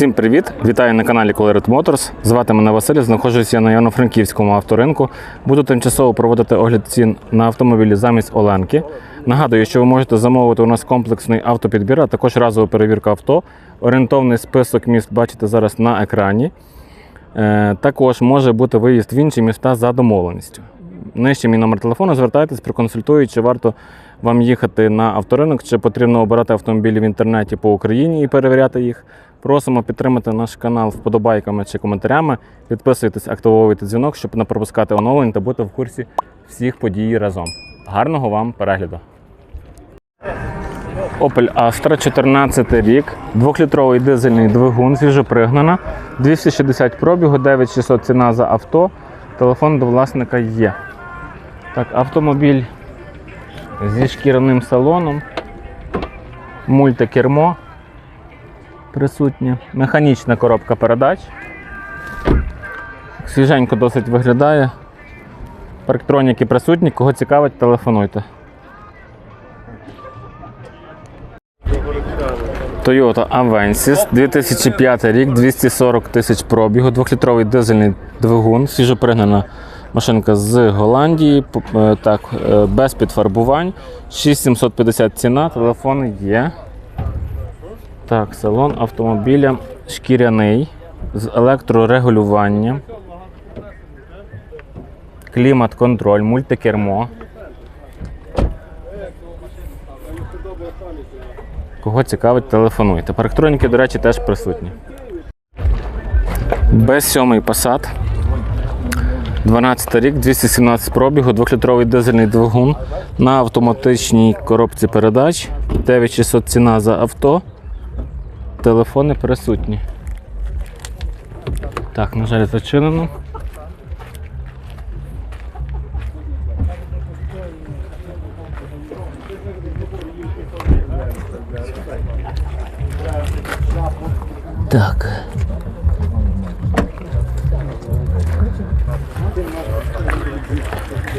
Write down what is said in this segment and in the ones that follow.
Всім привіт! Вітаю на каналі Colored Motors. Звати мене Василь, знаходжуся я на Івано-Франківському авторинку. Буду тимчасово проводити огляд цін на автомобілі замість Оленки. Нагадую, що ви можете замовити у нас комплексний автопідбір, а також разову перевірку авто. Орієнтовний список міст бачите зараз на екрані. Е, Також може бути виїзд в інші міста за домовленістю. Нижче мій номер телефону, звертайтесь, проконсультую, чи варто вам їхати на авторинок, чи потрібно обирати автомобілі в інтернеті по Україні і перевіряти їх. Просимо підтримати наш канал вподобайками чи коментарями. Підписуйтесь, активовуйте дзвінок, щоб не пропускати оновлень та бути в курсі всіх подій разом. Гарного вам перегляду! Opel Astra, 14 рік, 2-літровий дизельний двигун, свіжопригнана, 260 пробігу, 9600 ціна за авто. Телефон до власника є. Так, автомобіль зі шкіряним салоном, мультикермо присутнє, механічна коробка передач. Свіженько досить виглядає. Парктроніки присутні, кого цікавить, телефонуйте. Toyota Avensis, 2005 рік, 240 тисяч пробігу, 2-літровий дизельний двигун, свіжопригнана машинка з Голландії, е, так, е, без підфарбувань, 6750 ціна, телефон є. Так, салон автомобіля шкіряний з електрорегулюванням, клімат-контроль, мультикермо. Кого цікавить, телефонуйте. Парктроніки, до речі, теж присутні. Б7 Passat. 12 рік, 217 пробігу, 2-літровий дизельний двигун на автоматичній коробці передач. 9600 ціна за авто. Телефони присутні. Так, на жаль, зачинено. Так.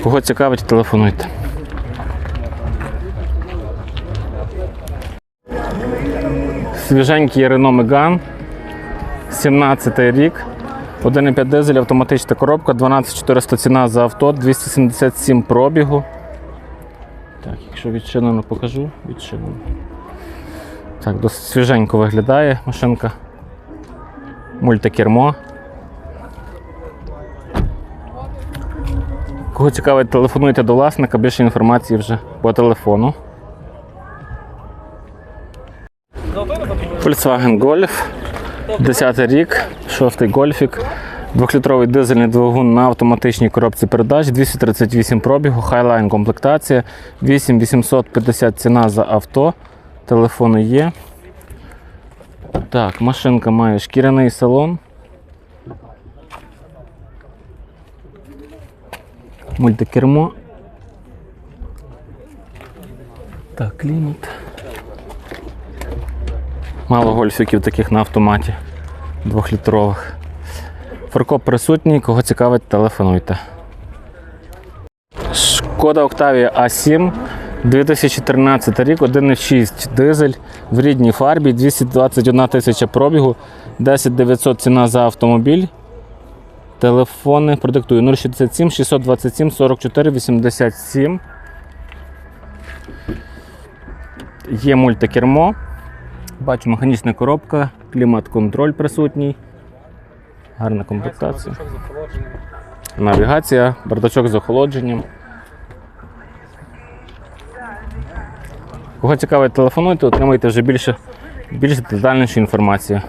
Кого цікавить, телефонуйте. Свіженький Renault Megane, 17 рік, 1,5 дизель, автоматична коробка, 12400 ціна за авто, 277 пробігу. Так, якщо відчинено, покажу. Відчинено. Так, досить свіженько виглядає машинка. Мультикермо. Кого цікавить, телефонуйте до власника, більше інформації вже по телефону. Volkswagen Golf, 10 рік, 6 гольфік, 2-літровий дизельний двигун на автоматичній коробці передач, 238 пробігу, Highline комплектація, 8850 ціна за авто, телефони є. Так, машинка має шкіряний салон. Мультикермо. Так, клімат. Мало гольфіків таких на автоматі двохлітрових. Фаркоп присутній, кого цікавить, телефонуйте. Шкода Octavia A7 2013 рік, 1,6 дизель в рідній фарбі, 221 тисяча пробігу, 10 900 ціна за автомобіль. Телефони продиктую 067 627 44 87. Є мультикермо. Бачу механічна коробка, клімат-контроль присутній. Гарна комплектація. Навігація, бардачок з охолодженням. Кого цікавить, телефонуйте, отримайте вже більше, більш детальнішу інформацію.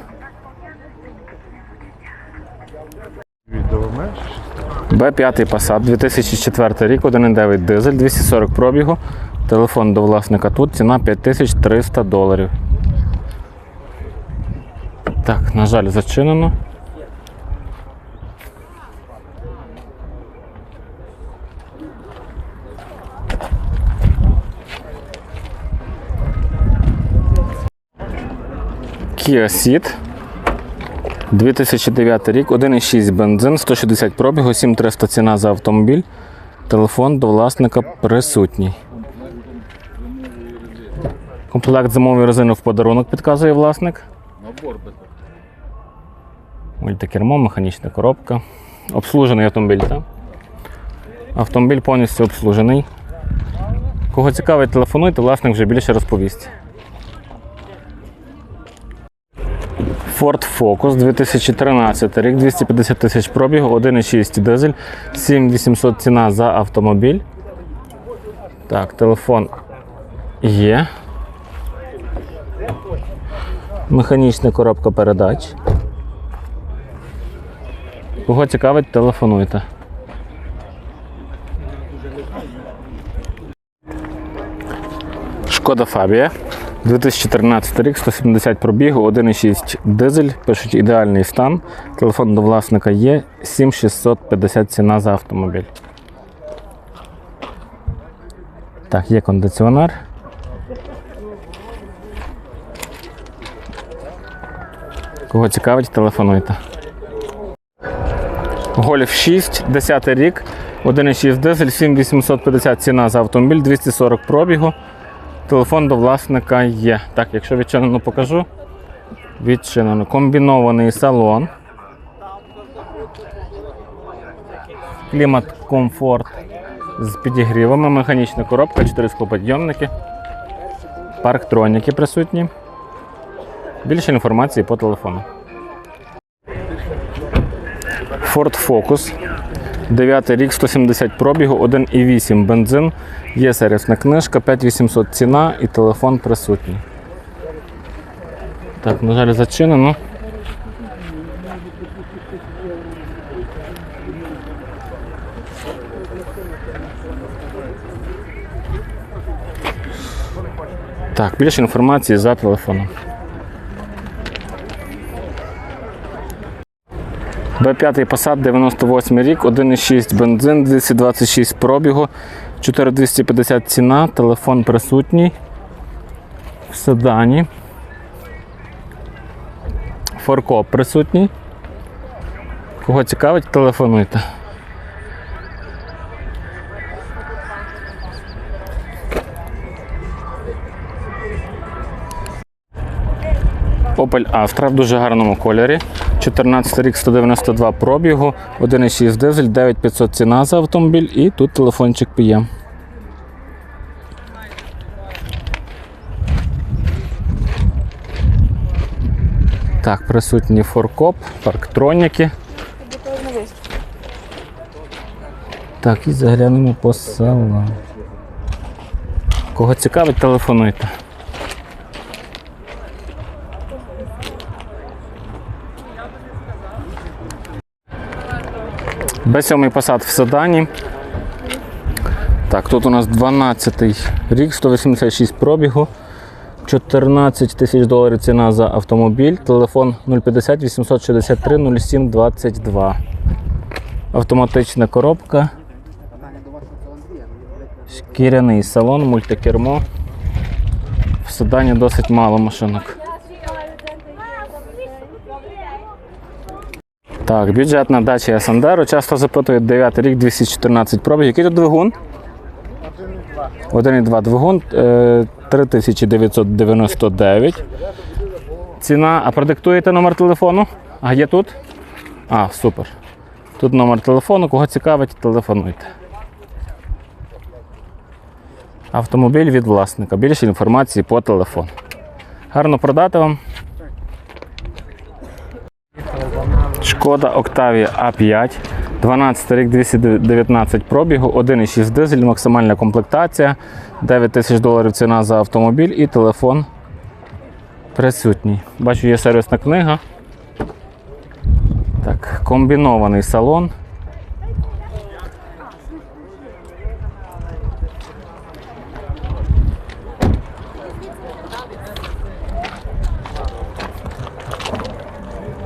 Б5 Passat 2004 рік, 1,9 дизель, 240 пробігу. Телефон до власника тут, ціна 5300 доларів. Так, на жаль, зачинено. Kia Ceed. 2009 рік, 1,6 бензин, 160 пробігу, 7300 ціна за автомобіль. Телефон до власника присутній. Комплект зимової резини в подарунок підказує власник. Набор Мультикермо, механічна коробка. Обслужений автомобіль, так? Автомобіль повністю обслужений. Кого цікавить, телефонуйте, власник вже більше розповість. Ford Focus 2013 рік, 250 тисяч пробігу, 1,6 дизель, 7800 ціна за автомобіль. Так, телефон є. Механічна коробка передач. Кого цікавить, телефонуйте. Шкода Фабія. 2013 рік, 170 пробігу, 1,6 дизель. Пишуть ідеальний стан. Телефон до власника є. 7650 ціна за автомобіль. Так, є кондиціонер. Кого цікавить, телефонуйте. Гольф 6, 10 рік, 1,6 дизель, 7850 ціна за автомобіль, 240 пробігу. Телефон до власника є. Так, якщо відчинено покажу. Відчинено. Комбінований салон. Клімат комфорт з підігрівами, механічна коробка, 4 склоподйомники, парктроніки присутні. Більше інформації по телефону. Ford Focus. 9 рік, 170 пробігу, 1,8 бензин. Є сервісна книжка, 5800 ціна і телефон присутній. Так, на жаль, зачинено. Так, більше інформації за телефоном. Б5 Passat 98 рік, 1,6 бензин, 226 пробігу, 4250 ціна, телефон присутній. В седані. Форкоп присутній. Кого цікавить, телефонуйте. Opel Astra в дуже гарному кольорі. 14 рік 192 пробігу, 1,6 дизель, 9500 ціна за автомобіль і тут телефончик є. Так, присутні форкоп, парктроніки. Так, і заглянемо по салону. Кого цікавить, телефонуйте. Б7 Passat в седані. Так, тут у нас 12 рік, 186 пробігу, 14 тисяч доларів ціна за автомобіль, телефон 050 863 07 22. Автоматична коробка. Шкіряний салон, мультикермо. В седані досить мало машинок. Так, бюджетна дача Сандеро. Часто запитують 9 рік 214 пробіг. Який тут двигун? 1,2 двигун е, 3999. Ціна, а продиктуєте номер телефону? А є тут? А, супер. Тут номер телефону, кого цікавить, телефонуйте. Автомобіль від власника. Більше інформації по телефону. Гарно продати вам. Шкода Octavia A5, 12 рік 219 пробігу, 1,6 дизель, максимальна комплектація, 9 тисяч доларів ціна за автомобіль і телефон присутній. Бачу, є сервісна книга. Так, комбінований салон.